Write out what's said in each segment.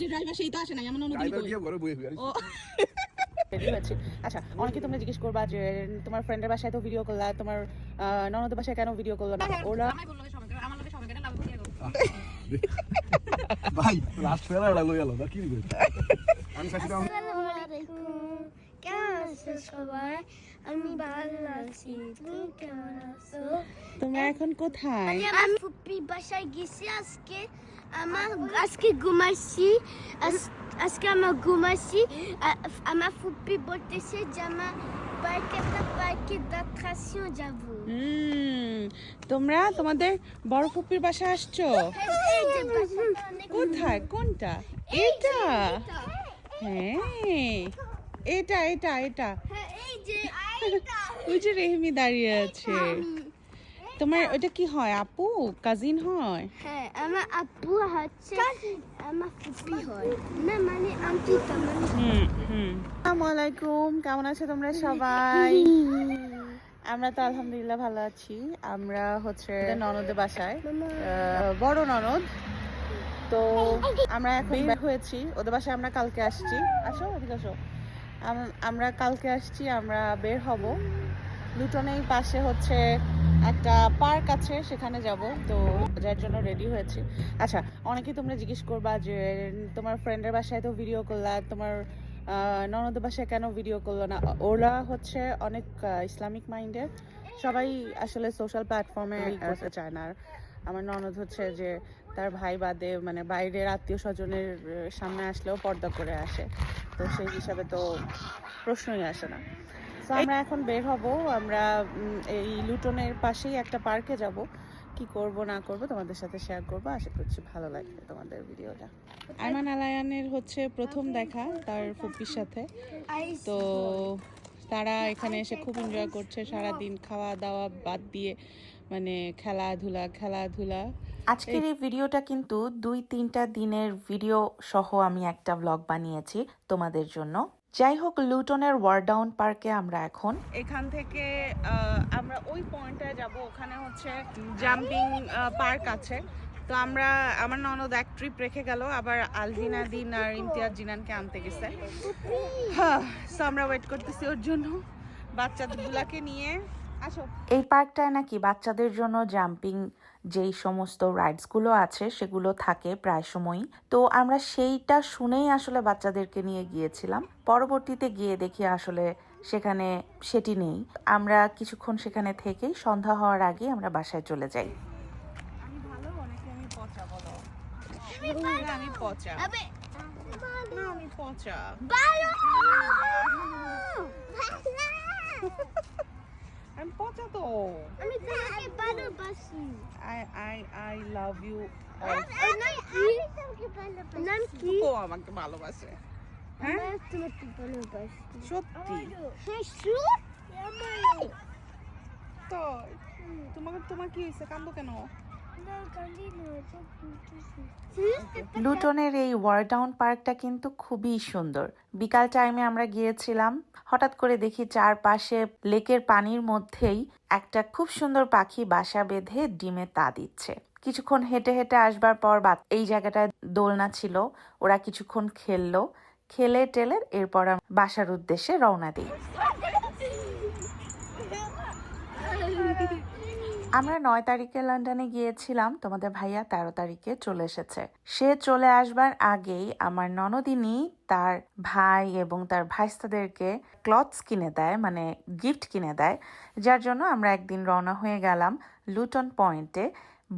যে ড্রাইভার সেই তো আসে নাই আমার ননদ ড্রাইভার গিয়ে ঘরে বসে হয়ে রেডি হয়েছে। আচ্ছা অনেকে তোমরা জিজ্ঞেস করবা যে তোমার ফ্রেন্ডের বাসায় তো ভিডিও করলা তোমার আহ, ননদের বাসায় কেন ভিডিও করল না? ওরা ভাই লাস্ট ফেলা লই গেল কি দিবে আমি কাছে দাও আসসালামু আলাইকুম কেমন আছো সবাই। আমি ভালো আছি। তুমি কেমন আছো? তোমরা এখন কোথায়? আমি ফুপি বাসায় গেছি আজকে। আমার আজকে ঘুমাইছি। আজ- আজকে আমার ঘুমাইছি। আমার ফুপি বলতেছে যে আমার পার্কে পার্কে d'attraction যাব। তোমরা তোমাদের বড় ফুপির বাসায় আসছো? কোথায়? কোনটা? এটা হ্যাঁ। এটা এটা এটা। হ্যাঁ, এই যে এইটা। ওই যে রেহমি দাঁড়িয়ে আছে। তোমার ওটা কি হয় আপু? কাজিন হয়? হ্যাঁ আমার আপু হচ্ছে আমার ফুপি হয়। না মানে মানে হুম হুম। আসসালামু আলাইকুম কেমন আছো তোমরা সবাই? আমরা তো আলহামদুলিল্লাহ ভালো আছি। আমরা হচ্ছে ননদের বাসায়। বড় ননদ। তো আমরা এখন বের হয়েছি। ওদের বাসায় আমরা কালকে আসছি। আসো ওদিকে আসো। আমরা কালকে আসছি আমরা বের হব। লুটনের পাশে হচ্ছে একটা পার্ক আছে সেখানে যাব। তো যার জন্য রেডি হয়েছি। আচ্ছা অনেকেই তোমরা জিজ্ঞেস করবা যে তোমার ফ্রেন্ডের বাসায় তো ভিডিও করলা তোমার ননদের বাসায় কেন ভিডিও করল না? ওরা হচ্ছে অনেক ইসলামিক মাইন্ডের সবাই আসলে সোশ্যাল প্ল্যাটফর্মে করতে চায় না। আর আমার ননদ হচ্ছে যে তার ভাই বাদে মানে বাইরের আত্মীয় স্বজনের সামনে আসলেও পর্দা করে আসে। তো সেই হিসাবে তো প্রশ্নই আসে না। তো আমরা এখন বের হব আমরা এই লুটনের পাশেই একটা পার্কে যাব। কি করব না করব তোমাদের সাথে শেয়ার করব। আশা করছি ভালো লাগবে তোমাদের ভিডিওটা। আইমান আলায়ানের হচ্ছে প্রথম দেখা তার ফুপির সাথে। তো তারা এখানে এসে খুব এনজয় করছে সারা দিন খাওয়া দাওয়া বাদ দিয়ে মানে খেলাধুলা খেলাধুলা। আজকের এই ভিডিওটা কিন্তু দুই তিনটা দিনের ভিডিও সহ আমি একটা ব্লগ বানিয়েছি তোমাদের জন্য। যাই হোক লুটনের ওয়ারডাউন পার্কে আমরা এখন। এখান থেকে আমরা ওই পয়েন্টে যাব ওখানে হচ্ছে জাম্পিং পার্ক আছে। তো আমরা আমার ননদ এক ট্রিপ রেখে গেল আবার আলভিনা দিন আর ইমতিয়াজ জিনানকে আনতে গেছে। হ্যাঁ আমরা ওয়েট করতেছি ওর জন্য। বাচ্চাগুলাকে নিয়ে এই পার্কটায় নাকি বাচ্চাদের জন্য জাম্পিং যেই সমস্ত রাইডসগুলো আছে সেগুলো থাকে প্রায় সময়ই। তো আমরা সেইটা শুনেই আসলে বাচ্চাদেরকে নিয়ে গিয়েছিলাম। পরবর্তীতে গিয়ে দেখি আসলে সেখানে সেটি নেই। আমরা কিছুক্ষণ সেখানে থেকেই সন্ধ্যা হওয়ার আগে আমরা বাসায় চলে যাই। আমি ভালো অনেকে আমি পচা আমি পচা আবে না আমি পচা ভালো আমি পচা তো আমি তোমাকে ভালোবাসি I I I love you নাম কি নাম কি ও আমাকে ভালোবাসে হ্যাঁ আমার তোমাকে ভালোবাসি সত্যি হ্যাঁ শুট আমারও তো তোমাকে তোমার কি হয়েছে কান্দো কেন লুটনের এই ওয়ারডাউন পার্কটা কিন্তু খুবই সুন্দর। বিকাল টাইমে আমরা গিয়েছিলাম, হঠাৎ করে দেখি চারপাশে লেকের পানির মধ্যেই একটা খুব সুন্দর পাখি বাসা বেঁধে ডিমে তা দিচ্ছে। কিছুক্ষণ হেঁটে হেঁটে আসবার পর বা- এই জায়গাটায় দোলনা ছিল, ওরা কিছুক্ষণ খেললো, খেলে টেলে এরপর বাসার উদ্দেশ্যে রওনা দিই। আমরা নয় তারিখে লন্ডনে গিয়েছিলাম। তোমাদের ভাইয়া তেরো তারিখে চলে এসেছে। সে চলে আসবার আগেই আমার ননদিনী তার ভাই এবং তার ভাইস্তাদেরকে ক্লথস কিনে দেয় মানে গিফট কিনে দেয় যার জন্য আমরা একদিন রওনা হয়ে গেলাম লুটন পয়েন্টে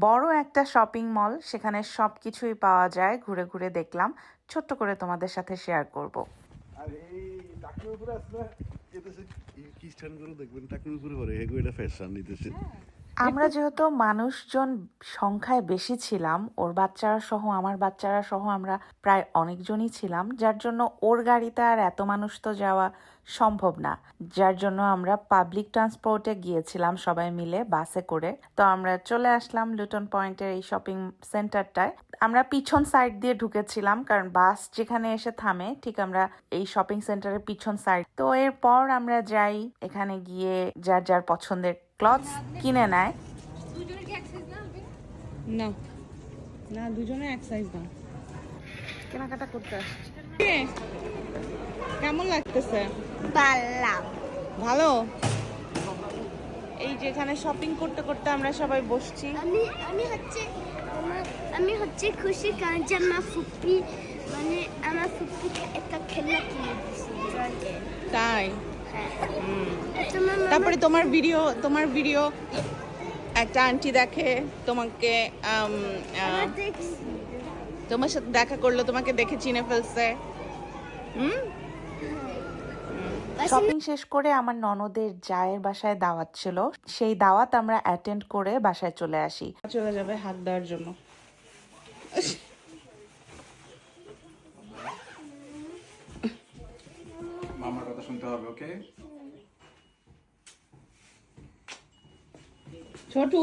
বড় একটা শপিং মল সেখানে সব কিছুই পাওয়া যায়। ঘুরে ঘুরে দেখলাম। ছোট্ট করে তোমাদের সাথে শেয়ার করব। আর এই উপরে আসলে কি স্ট্যান্ড করে দেখবেন উপরে করে এগো এটা ফ্যাশন নিতেছে। আমরা যেহেতু মানুষজন সংখ্যায় বেশি ছিলাম, ওর বাচ্চারা সহ আমার বাচ্চারা সহ আমরা প্রায় অনেকজনই ছিলাম, যার জন্য ওর গাড়িতে আর এত মানুষ তো যাওয়া সম্ভব না। যার জন্য আমরা পাবলিক ট্রান্সপোর্টে গিয়েছিলাম সবাই মিলে বাসে করে। তো আমরা চলে আসলাম লুটন পয়েন্টের এই শপিং সেন্টারটায় আমরা পিছন সাইড দিয়ে ঢুকেছিলাম, কারণ বাস যেখানে এসে থামে, ঠিক আমরা এই শপিং সেন্টারের পিছন সাইড তো এরপর আমরা যাই, এখানে গিয়ে যার যার পছন্দের ক্লথস কিনে নেয়। না না। দুজনে এক সাইজ না কেনাকাটা করতে আসছি। কেমন লাগতেছে? পারলাম ভালো? এই যে এখানে শপিং করতে করতে আমরা সবাই বসছি। আমি আমি হচ্ছে আমি হচ্ছে খুশি কারণ যে আমার ফুপি মানে আমার ফুপি একটা খেলনা কিনে দিয়েছে। তাই? তারপরে তোমার ভিডিও তোমার ভিডিও একটা আন্টি দেখে তোমাকে আমার দেখছি তোমার সাথে দেখা করল তোমাকে দেখে চিনে ফেলছে। হুম? শপিং শেষ করে আমার ননদের জায়ের বাসায় দাওয়াত ছিল। সেই দাওয়াত আমরা অ্যাটেন্ড করে বাসায় চলে আসি। চলে যাবে হাত দেওয়ার জন্য মামার কথা শুনতে হবে ওকে ছোটু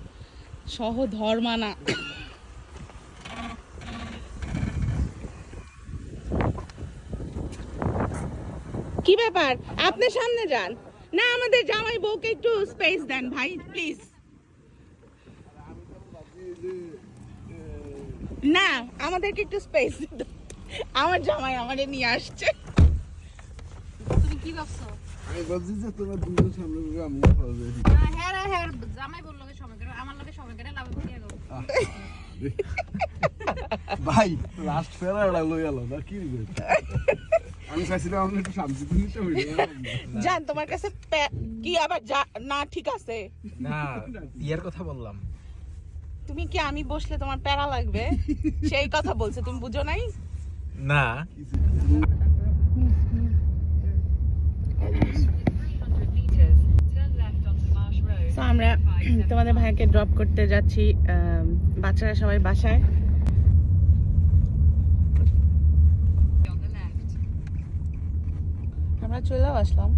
সহ ধর্মানা কি ব্যাপার? আপনি সামনে যান। না, আমাদের জামাই বউকে একটু স্পেস দেন ভাই প্লিজ না, আমাদেরকে একটু স্পেস আমার জামাই আমারে নিয়ে আসছে। তুমি কি ভাবছ? আমি ভাবছি যে তোমার দুজন সামনে বসে আমি খাওয়া যাই হ্যাঁ হ্যাঁ হ্যাঁ জামাই বলল সময় করে আমার লগে সময় করে লাভ দিয়ে গো ভাই লাস্ট ফেরাটা লই আলো না কি রে? আমি চাইছিলাম আপনি একটু শান্তি দিতে হইল জান তোমার কাছে পে- কি আবার যা- না ঠিক আছে। না ইয়ার কথা বললাম। তুমি কি আমি বসলে তোমার প্যারা লাগবে? সেই কথা বলছে তুমি বুঝো নাই? না। তো আমরা তোমাদের ভাইকে ড্রপ করতে যাচ্ছি বাচ্চারা সবাই বাসায়। আমরা চলেও আসলাম।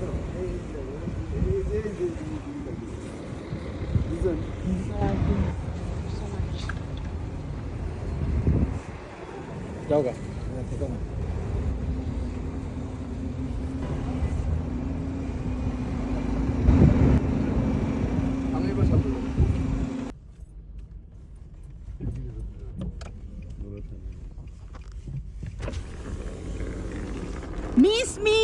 যাও গা আমি এবার সাথে মিস মি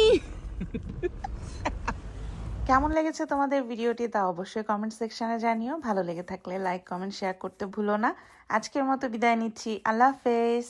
কেমন লেগেছে তোমাদের ভিডিওটি তা অবশ্যই কমেন্ট সেকশনে জানিও। ভালো লেগে থাকলে লাইক কমেন্ট শেয়ার করতে ভুলো না। আজকের মতো বিদায় নিচ্ছি। আল্লাহ হাফেজ।